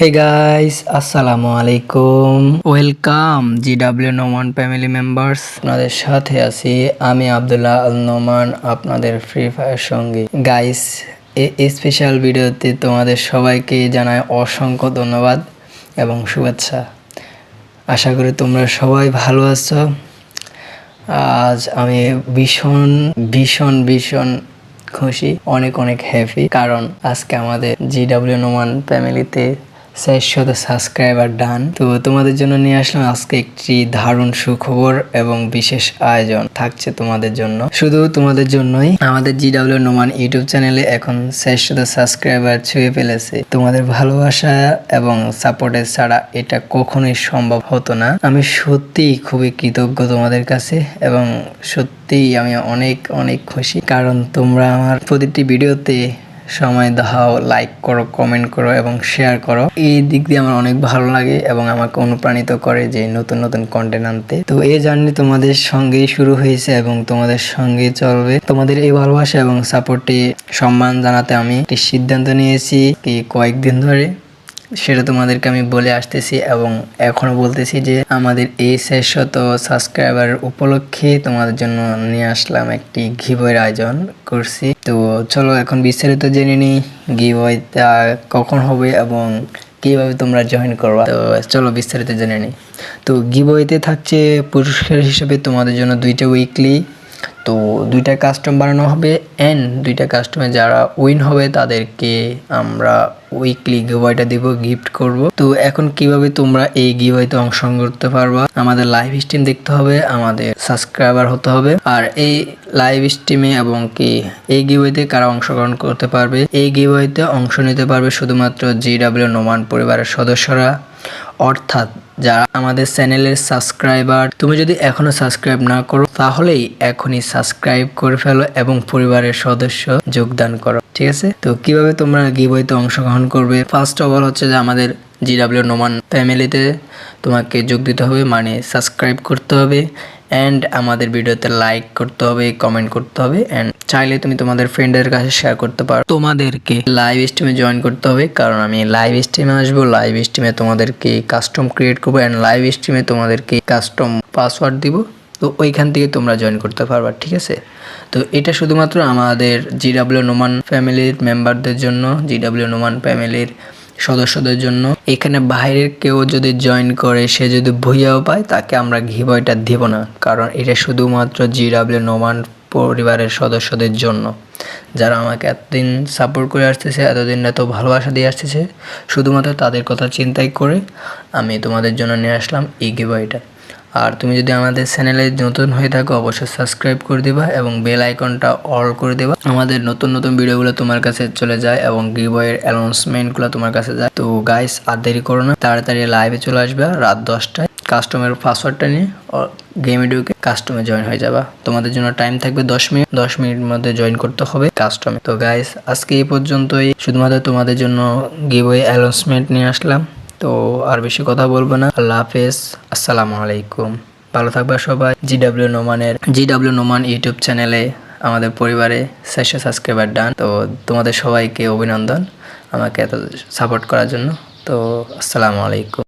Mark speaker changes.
Speaker 1: হে guys আসসালামু আলাইকুম welcome G W Noman family members আপনাদের সাথে আছি আমি আব্দুল্লাহ আল নোমান আপনাদের ফ্রি ফায়ার সঙ্গী। গাইস এই স্পেশাল ভিডিওতে তোমাদের সবাইকে জানাই অসংখ্য ধন্যবাদ এবং শুভেচ্ছা। আশা করি তোমরা সবাই ভালো আছো। আজ আমি ভীষণ ভীষণ ভীষণ খুশি অনেক অনেক হ্যাপি কারণ আজকে আমাদের জি ডাব্লিউ নোমান ফ্যামিলিতে চারশত সাবস্ক্রাইবার ডান তো তোমাদের জন্য নিয়ে আসলাম আজকে একটি দারুণ সুখবর এবং বিশেষ আয়োজন থাকছে তোমাদের জন্য। শুধু তোমাদের জন্যই, আমাদের জি ডাব্লিউ নোমান ইউটিউব চ্যানেলে এখন চারশত সাবস্ক্রাইবার ছুঁয়ে ফেলেছে। তোমাদের ভালোবাসা এবং সাপোর্টের ছাড়া এটা কখনোই সম্ভব হতো না। আমি সত্যিই খুবই কৃতজ্ঞ তোমাদের কাছে এবং সত্যিই আমি অনেক অনেক খুশি। কারণ তোমরা আমার প্রতিটি ভিডিওতে সময় দাও লাইক করো কমেন্ট করো এবং শেয়ার করো। এই দিক দিয়ে আমার অনেক ভালো লাগে এবং আমাকে অনুপ্রাণিত করে যে নতুন নতুন কন্টেন্ট আনতে। তো এই জার্নি তোমাদের সঙ্গেই শুরু হয়েছে এবং তোমাদের সঙ্গে চলবে। তোমাদের এই ভালোবাসা এবং সাপোর্টে সম্মান জানাতে আমি একটি সিদ্ধান্ত নিয়েছি কি কয়েকদিন ধরে। সেটা তোমাদেরকে আমি বলে আসতেছি এবং এখনও বলতেছি যে আমাদের এই শেষশত সাবস্ক্রাইবার উপলক্ষে তোমাদের জন্য নিয়ে আসলাম একটি ঘিবয়ের আয়োজন করছি। তো চলো এখন বিস্তারিত জেনে নিই গিবয়টা কখন হবে এবং কীভাবে তোমরা জয়েন করবা। তো চলো বিস্তারিত জেনে নিই। তো গিবইতে থাকছে পুরস্কার হিসেবে তোমাদের জন্য দুইটা উইকলি তো দুইটা কাস্টম বানানো হবে অ্যান্ড দুইটা কাস্টমে যারা উইন হবে তাদেরকে আমরা উইকলি গিভওয়েটা দিব গিফট করব। তো এখন কীভাবে তোমরা এই গিভওয়েতে অংশগ্রহণ করতে পারবা? আমাদের লাইভ স্ট্রিম দেখতে হবে, আমাদের সাবস্ক্রাইবার হতে হবে। আর এই লাইভ স্ট্রিমে এবং কি এই গিভওয়েতে কারা অংশগ্রহণ করতে পারবে? এই গিভওয়েতে অংশ নিতে পারবে শুধুমাত্র জি ডাব্লিউ নোমান পরিবারের সদস্যরা। অর্থাৎ যারা আমাদের চ্যানেলের সাবস্ক্রাইবার, তুমি যদি এখনও সাবস্ক্রাইব না করো, তাহলেই এখনই সাবস্ক্রাইব করে ফেলো এবং পরিবারের সদস্য যোগদান করো। ঠিক আছে? তো কীভাবে তোমরা গিবইতে অংশগ্রহণ করবে? ফার্স্ট অফ অল হচ্ছে যে আমাদের জি ডাব্লিউ নোমান ফ্যামিলিতে তোমাকে যোগ দিতে হবে মানে সাবস্ক্রাইব করতে হবে অ্যান্ড আমাদের ভিডিওতে লাইক করতে হবে কমেন্ট করতে হবে অ্যান্ড চাইলে তুমি তোমাদের ফ্রেন্ডের কাছে শেয়ার করতে পারো। তোমাদেরকে লাইভ স্ট্রিমে জয়েন করতে হবে, কারণ আমি লাইভ স্ট্রিমে আসব লাইভ স্ট্রিমে তোমাদেরকে কাস্টম ক্রিয়েট করব অ্যান্ড লাইভ স্ট্রিমে তোমাদেরকে কাস্টম পাসওয়ার্ড দিব। তো ওইখান থেকে তোমরা জয়েন করতে পারবা, ঠিক আছে? তো এটা শুধুমাত্র আমাদের জি ডাব্লিউ নোমান ফ্যামিলির মেম্বারদের জন্য জি ডাব্লিউ নোমান ফ্যামিলির সদস্যদের জন্য। এখানে বাইরের কেউ যদি জয়েন করে, সে যদি ভুইয়াও পায়, তাকে আমরা ঘি ঘিবয়টা দিব না। কারণ এটা শুধুমাত্র জি ডাব্লিউ নোমান পরিবারের সদস্যদের জন্য। যারা আমাকে এতদিন সাপোর্ট করে আসতেছে, এতদিন এত ভালোবাসা দিয়ে আসতেছে, শুধুমাত্র তাদের কথা চিন্তাই করে আমি তোমাদের জন্য নিয়ে আসলাম এই গিবয়টা আর তুমি যদি আমাদের চ্যানেলে নতুন হয়ে থাকো, অবশ্যই সাবস্ক্রাইব করে দিবা এবং বেল আইকনটা অল করে দেবা। আমাদের নতুন নতুন ভিডিওগুলো তোমার কাছে চলে যায় এবং গিবয়ের অ্যানাউন্সমেন্টগুলো তোমার কাছে যায়। তো গাইস আর দেরি করো না, তাড়াতাড়ি লাইভে চলে আসবে রাত দশটায়। কাস্টমের পাসওয়ার্ডটা নিয়ে গেমে ঢুকে কাস্টমে জয়েন হয়ে যাবা। তোমাদের জন্য টাইম থাকবে দশ মিনিট। দশ মিনিট মধ্যে জয়েন করতে হবে কাস্টমে তো গাইস আজকে এই পর্যন্তই। শুধুমাত্র তোমাদের জন্য গিবয়ে অ্যানাউন্সমেন্ট নিয়ে আসলাম। তো আর বেশি কথা বলব না। আল্লাহ হাফেজ। আসসালামু আলাইকুম। ভালো থাকবে সবাই। জি ডাব্লিউ নোমানের জি ডাব্লিউ নোমান ইউটিউব চ্যানেলে আমাদের পরিবারে শেষে সাবস্ক্রাইবার ডান। তো তোমাদের সবাইকে অভিনন্দন আমাকে এত সাপোর্ট করার জন্য। তো আসসালামু আলাইকুম।